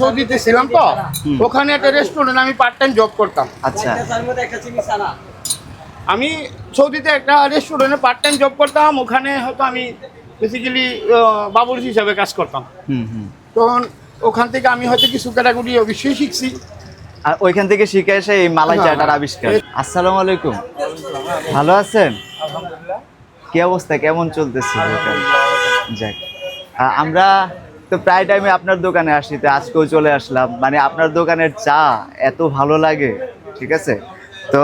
সৌদিতে ছিলাম তো ওখানে একটা রেস্টুরেন্ট আমি পার্ট টাইম জব করতাম। আচ্ছা। আমি সৌদিতে একটা রেস্টুরেন্টে পার্ট টাইম জব করতাম ওখানে হয়তো আমি বেসিক্যালি বাবুর হিসাবে কাজ করতাম। হুম হুম। তখন ওখান থেকে আমি হয়তো কিছু ক্যাটাগরি অবশ্যই শিখছি। আর ওইখান থেকে শিখে এসে এই মালাই হ্যাঁ, চাটার হ্যাঁ। আবিষ্কার। আসসালামু আলাইকুম। ভালো আছেন? কি অবস্থা? কেমন চলতেছে? যাক। আমরা তো প্রায় টাইমে আপনার দোকানে আসি, তো আজকেও চলে আসলাম। মানে আপনার দোকানের চা এত ভালো লাগে, ঠিক আছে? তো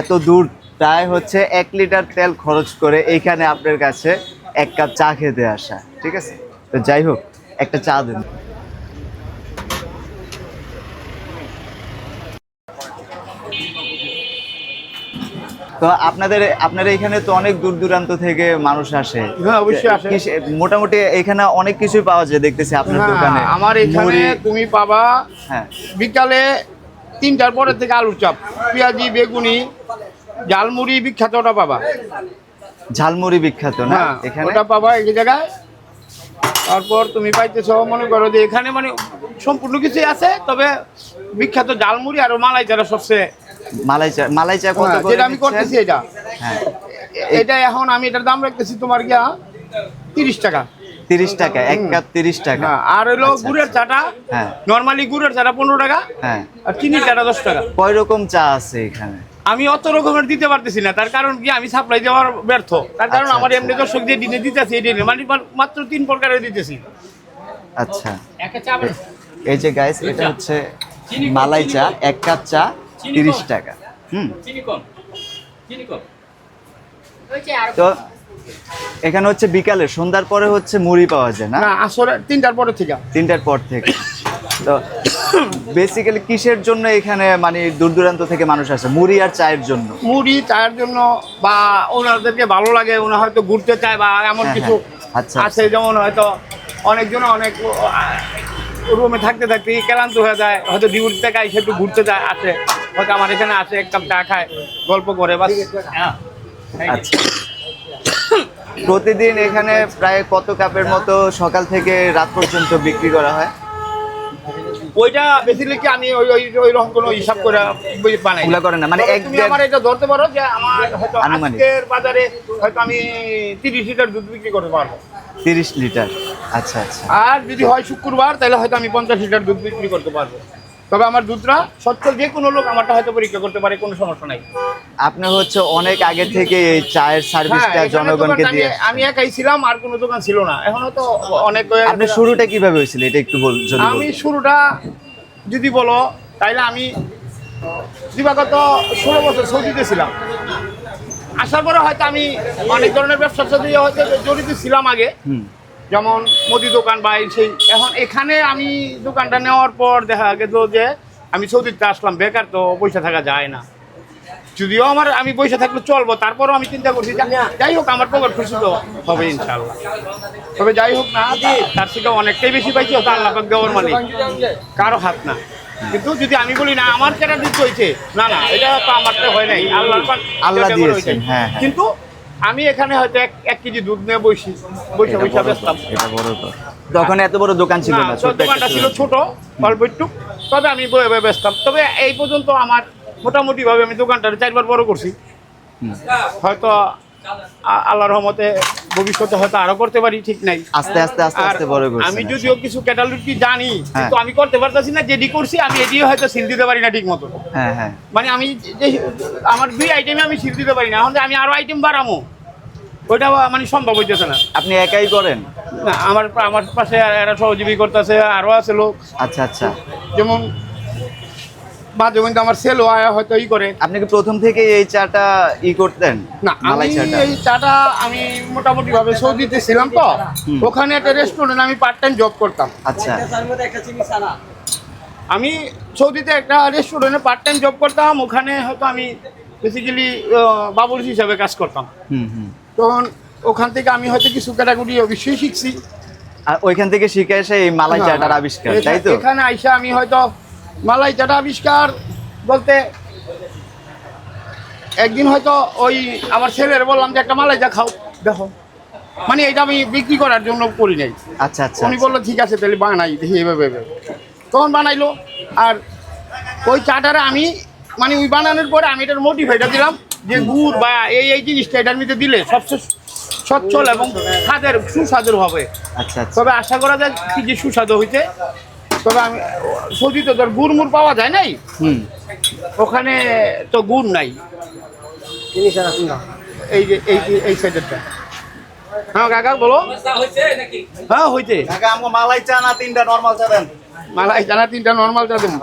এত দূর প্রায় হচ্ছে এক লিটার তেল খরচ করে এইখানে আপনার কাছে এক কাপ চা খেতে আসা, ঠিক আছে? তো যাই হোক, একটা চা দিন। তো আপনাদের আপনাদের এখানে তো অনেক দূর দূরান্ত থেকে মানুষ আসে। হ্যাঁ, অবশ্যই আসে। মোটামুটি এখানে অনেক কিছুই পাওয়া যায় দেখতেছি আপনার হ্যাঁ, দোকানে। আমার এখানে তুমি পাবা হ্যাঁ। বিকালে তিনটার পরের থেকে আলুর চপ। পেঁয়াজি বেগুনি ঝালমুড়ি বিখ্যাত ওটা পাবা। ঝালমুড়ি বিখ্যাত না হ্যাঁ এখানে? ওটা পাবা এই জায়গায়। তারপর তুমি পাইতেছো মনে করো যে এখানে মানে সম্পূর্ণ কিছুই আছে তবে বিখ্যাত ঝালমুড়ি আর মালাই যারা সবচেয়ে মালাই চা মালাই চা কত হ্যাঁ, করে যেটা আমি করতেছি এটা। হ্যাঁ। এটা এখন আমি এটার দাম রাখতেছি তোমার গিয়া তিরিশ টাকা। তিরিশ টাকা এক কাপ তিরিশ টাকা। হ্যাঁ আর হলো আচ্ছা, গুড়ের চাটা হ্যাঁ। নর্মালি গুড়ের চাটা পনেরো টাকা হ্যাঁ। আর চিনির চাটা দশ টাকা। কয় রকম চা আছে এখানে? আমি অত রকমের দিতে পারতেছি না তার কারণ কি আমি সাপ্লাই দেওয়ার ব্যর্থ। তার কারণ আচ্ছা, আমার আচ্ছা। এমনি দর্শক যে দিনে দিতেছি এই দিনে মানে মাত্র তিন প্রকারের দিতেছি। আচ্ছা। এই যে গাইস এটা হচ্ছে মালাই চা এক কাপ চা তিরিশ টাকা। হুম। তো এখানে হচ্ছে বিকালে সন্ধ্যার পরে হচ্ছে মুড়ি পাওয়া যায় না? না আসলে তিনটার পরে থেকে। তিনটার পর থেকে। তো বেসিক্যালি কিসের জন্য এখানে মানে দূর দূরান্ত থেকে মানুষ আসে? মুড়ি আর চায়ের জন্য। মুড়ি চায়ের জন্য বা ওনাদেরকে ভালো লাগে ওনারা হয়তো ঘুরতে চায় বা এমন হ্যাঁ, কিছু হ্যাঁ। আচ্ছা, আছে যেমন হয়তো অনেকজন অনেক রুমে থাকতে থাকতে ক্লান্ত হয়ে যায় হয়তো ডিউটি থেকে এসে একটু ঘুরতে যায় আসে। হয়তো আমার এখানে আসে এক কাপ চা খায় গল্প করে বাস। হ্যাঁ আচ্ছা। প্রতিদিন এখানে প্রায় কত কাপের মতো সকাল থেকে রাত পর্যন্ত বিক্রি করা হয়? ওইটা বেসিক্যালি কি আমি ওই ওই ওই রকম কোনো হিসাব করে বই বানাই ওগুলা করেন না, মানে এক তুমি আমার এটা ধরতে পারো যে আমার হয়তো। আজকের বাজারে হয়তো আমি তিরিশ লিটার দুধ বিক্রি করতে পারব। তিরিশ লিটার আচ্ছা আচ্ছা। আর যদি হয় শুক্রবার তাহলে হয়তো আমি পঞ্চাশ লিটার দুধ বিক্রি করতে পারব। তবে আমার দুধটা সচ্ছল যে কোনো লোক আমারটা হয়তো পরীক্ষা করতে পারে কোনো সমস্যা নাই। আপনি হচ্ছে অনেক আগে থেকে এই চায়ের হ্যাঁ, সার্ভিসটা জনগণকে দিয়ে আমি- একাই ছিলাম আর কোনো দোকান ছিল না। এখন তো অনেক আপনি শুরুটা কীভাবে হয়েছিল? এটা একটু বল যদি আমি শুরুটা যদি বলো তাইলে আমি দিবাগত ষোলো বছর সৌদিতে ছিলাম। আসার পরে হয়তো আমি অনেক ধরনের ব্যবসার সাথে হয়তো জড়িত ছিলাম আগে। যেমন মুদি দোকান বা সেই এখন এখানে আমি দোকানটা নেওয়ার পর দেখা গেল যে আমি সৌদিতে আসলাম বেকার তো পয়সা থাকা যায় না। যদিও আমার আমি পয়সা থাকলে চলবো তারপরও আমি চিন্তা করছি যাই হোক আমার পকেট খুশি তো হবে ইনশাল্লাহ তবে যাই হোক না তার থেকে অনেকটাই বেশি পাইছি হয়তো আল্লাহ দেওয়ার মালিক। কারও হাত না। কিন্তু যদি আমি বলি না আমার কেটা দিতে হয়েছে না না এটা তো আমারটা হয় নাই। আল্লাহ হয়েছে। হ্যাঁ, হ্যাঁ। কিন্তু আমি এখানে হয়তো এক এক কেজি দুধ নিয়ে বসি বসে বসে বেচতাম। তখন এত বড় দোকান ছিল না দোকানটা ছিল। ছোট অল্প একটু তবে আমি বেচতাম তবে এই পর্যন্ত আমার মোটামুটি ভাবে আমি দোকানটা চারবার বড় করছি হয়তো আল্লাহর রহমতে ভবিষ্যতে হয়তো আরও করতে পারি ঠিক নাই। আস্তে আস্তে আস্তে আস্তে বড় করছেন আমি যদিও কিছু ক্যাটালজি জানি হ্যাঁ। কিন্তু আমি করতে পারতেছি না যেটি করছি আমি এটি হয়তো সিল দিতে পারি না ঠিক মতো হ্যাঁ হ্যাঁ। মানে আমি যে- আমার দুই আইটেমে আমি সিল দিতে পারি না এখন আমি আরও আইটেম বাড়ামো ওইটা মানে সম্ভব হইতেছে না। আপনি একাই করেন? না আমার আমার পাশে এরা সহযোগী করতেছে আরও আছে লোক। আচ্ছা আচ্ছা। যেমন মাঝে মধ্যে আমার সেলও আয়া হয়তো ই করে। আপনি কি প্রথম থেকে এই চাটা ই করতেন? না আমি এই চাটা আমি মোটামুটি ভাবে সৌদিতে ছিলাম তো ওখানে একটা রেস্টুরেন্ট আমি পার্ট টাইম জব করতাম। আচ্ছা। আমি সৌদিতে একটা রেস্টুরেন্টে পার্ট টাইম জব করতাম। ওখানে হয়তো আমি বেসিক্যালি বাবুর হিসাবে কাজ করতাম। হুম হুম। তখন ওখান থেকে আমি হয়তো কিছু ক্যাটাগরি অবশ্যই শিখছি। আর ওইখান থেকে শিখে এসে এই মালাই চাটার হ্যাঁ, আবিষ্কার তাই তো? এখানে আইসা আমি হয়তো মালাই চাটা আবিষ্কার বলতে একদিন হয়তো ওই আমার ছেলের বললাম যে একটা মালাই চা খাও দেখো। মানে এটা আমি বিক্রি করার জন্য করি নাই। আচ্ছা আচ্ছা উনি বলল ঠিক আছে তাহলে বানাই দেখি এভাবে এভাবে। তখন বানাইলো আর ওই চাটারে আমি মানে ওই বানানোর পরে আমি এটার মোটিফাইটা দিলাম যে গুড় বা এই এই জিনিসটা এটার মধ্যে দিলে সবচেয়ে সচ্ছল এবং স্বাদের সুস্বাদুর হবে। আচ্ছা আচ্ছা। তবে আশা করা যায় কি যে সুস্বাদু হইতে তবে আমি সৌদিতে তোর গুড় মুড় পাওয়া যায় নাই? হুম। ওখানে তো গুড় নাই। এই যে এই যে এই সাইডেরটা। হ্যাঁ কাকা বলো। হ্যাঁ হইতে। কাকা আমগো মালাই চা না তিনটা নরমাল চা দেন? মালাই জানা তিনটা নর্মাল চা দেবো।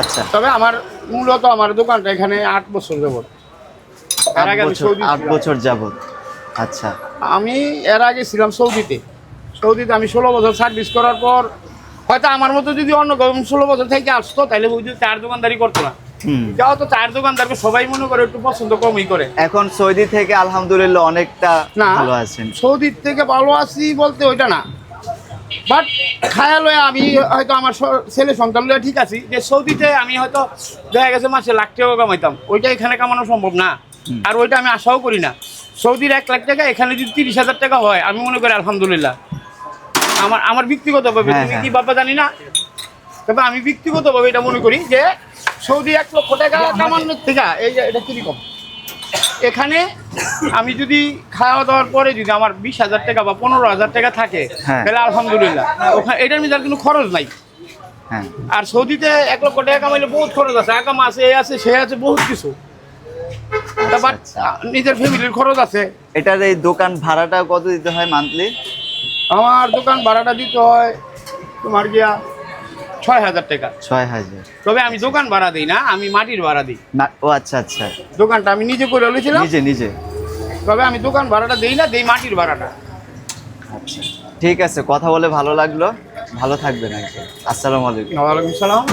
আচ্ছা। তবে আমার মূলত আমার দোকানটা এখানে আট বছর যাবত সৌদি আট বছর যাবত আচ্ছা। আমি এর আগে ছিলাম সৌদিতে। সৌদিতে আমি ষোলো বছর সার্ভিস করার পর হয়তো আমার মতো যদি অন্য ষোলো বছর থেকে আসতো তাহলে ওই যে চার দোকানদারি করতো না। যাও তো চার দোকানদারকে সবাই মনে করে একটু পছন্দ কমই করে। এখন সৌদি থেকে আলহামদুলিল্লাহ অনেকটা ভালো আছেন। থেকে ভালো আছি বলতে ওইটা না। বাট খায়াল আমি হয়তো আমার ছেলে সন্তান লয়ে ঠিক আছি যে সৌদিতে আমি হয়তো দেখা গেছে মাসে লাখ টাকা কামাইতাম। ওইটা এখানে কামানো সম্ভব না। আর ওইটা আমি আশাও করি না। সৌদির এক লাখ টাকা এখানে যদি তিরিশ হাজার টাকা হয় আমি মনে করি আলহামদুলিল্লাহ। আমার আমার ব্যক্তিগতভাবে হ্যাঁ, তুমি হ্যাঁ। কি বাবা জানি না? তবে আমি ব্যক্তিগতভাবে এটা মনে করি যে সৌদি এক লক্ষ টাকা কামানোর থেকে এই যে এটা কীরকম? এখানে আমি যদি খাওয়া দাওয়ার পরে যদি আমার বিশ হাজার টাকা বা পনেরো হাজার টাকা থাকে হ্যাঁ। তাহলে আলহামদুলিল্লাহ। ওখানে এটার মধ্যে আর কোনো খরচ নাই। হ্যাঁ। আর সৌদিতে এক লক্ষ টাকা কামাইলে বহুত খরচ আছে একাম আছে এ আছে সে আছে বহুত কিছু। তা আচ্ছা, বাট আচ্ছা। নিজের ফ্যামিলির খরচ আছে। এটার এই দোকান ভাড়াটা কত দিতে হয় মান্থলি আমার দোকান ভাড়াটা দিতে হয় তোমার গিয়া ছয় হাজার টাকা। ছয় হাজার। তবে আমি দোকান ভাড়া দিই না আমি মাটির ভাড়া দিই। না- ও আচ্ছা আচ্ছা। দোকানটা আমি নিজে করে লিখেছিলাম নিজে নিজে। তবে আমি দোকান ভাড়াটা দিই না দিই মাটির ভাড়াটা। আচ্ছা। ঠিক আছে কথা বলে ভালো লাগল। ভালো থাকবেন একদম আসসালামু আলাইকুম। ওয়ালাইকুম সালাম।